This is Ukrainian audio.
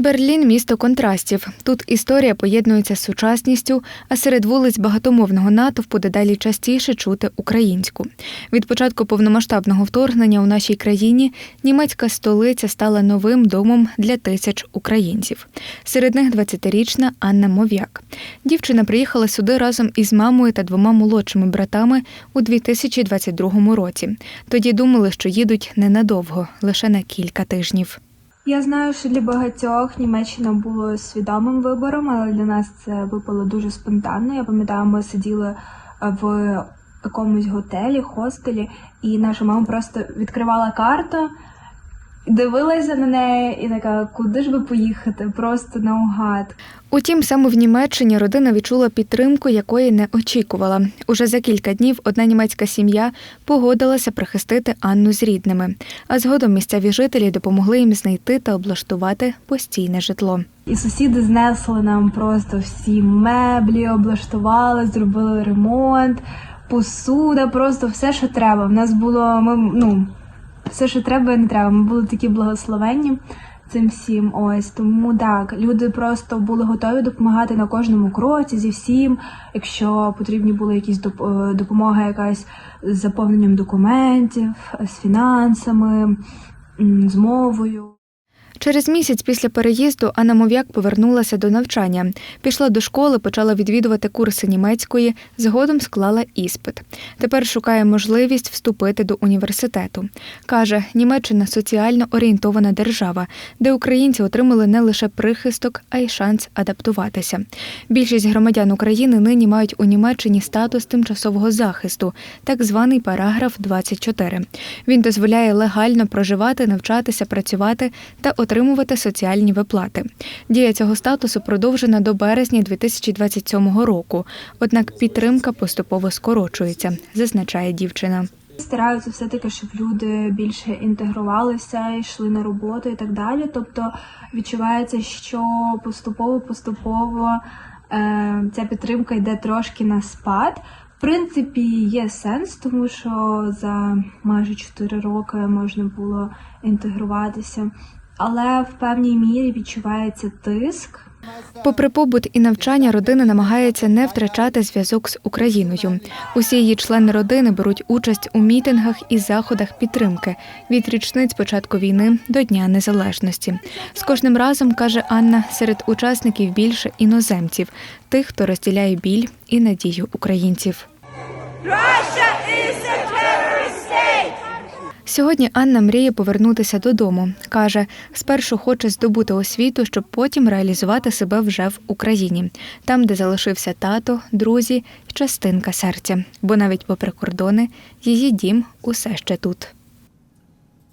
Берлін місто контрастів. Тут історія поєднується з сучасністю, а серед вулиць багатомовного натовпу дедалі частіше чути українську. Від початку повномасштабного вторгнення у нашій країні німецька столиця стала новим домом для тисяч українців. Серед них 20-річна Анна Мов'як. Дівчина приїхала сюди разом із мамою та двома молодшими братами у 2022 році. Тоді думали, що їдуть ненадовго, лише на кілька тижнів. Я знаю, що для багатьох Німеччина було свідомим вибором, але для нас це випало дуже спонтанно. Я пам'ятаю, ми сиділи е, в якомусь готелі, хостелі, і наша мама просто відкривала карту, дивилася на неї і така, куди ж би поїхати? Просто наугад. Утім, саме в Німеччині родина відчула підтримку, якої не очікувала. Уже за кілька днів одна німецька сім'я погодилася прихистити Анну з рідними, а згодом місцеві жителі допомогли їм знайти та облаштувати постійне житло. І сусіди знесли нам просто всі меблі, облаштували, зробили ремонт, посуда, просто все, що треба. В нас було ми, ну, все, що треба, не треба. Ми були такі благословенні цим всім. Ось тому так, люди просто були готові допомагати на кожному кроці зі всім. Якщо потрібні були якісь е, допомога, якась з заповненням документів, з фінансами, з мовою. Через місяць після переїзду Анна Мов'як повернулася до навчання. Пішла до школи, почала відвідувати курси німецької, згодом склала іспит. Тепер шукає можливість вступити до університету. Каже, Німеччина соціально орієнтована держава, де українці отримали не лише прихисток, а й шанс адаптуватися. Більшість громадян України нині мають у Німеччині статус тимчасового захисту, так званий параграф 24. Він дозволяє легально проживати, навчатися, працювати та отримувати соціальні виплати. Дія цього статусу продовжена до березня 2027 року. Однак підтримка поступово скорочується, зазначає дівчина. Стараються все таки, щоб люди більше інтегрувалися, йшли на роботу і так далі. Тобто відчувається, що поступово поступово е, ця підтримка йде трошки на спад. В принципі, є сенс, тому що за майже 4 роки можна було інтегруватися, але в певній мірі відчувається тиск. Попри побут і навчання, родина намагається не втрачати зв'язок з Україною. Усі її члени родини беруть участь у мітингах і заходах підтримки від річниць початку війни до Дня Незалежності. З кожним разом каже Анна, серед учасників більше іноземців, тих, хто розділяє біль і надію українців. Сьогодні Анна мріє повернутися додому. Каже, спершу хоче здобути освіту, щоб потім реалізувати себе вже в Україні, там, де залишився тато, друзі, частинка серця. Бо навіть попри кордони, її дім усе ще тут.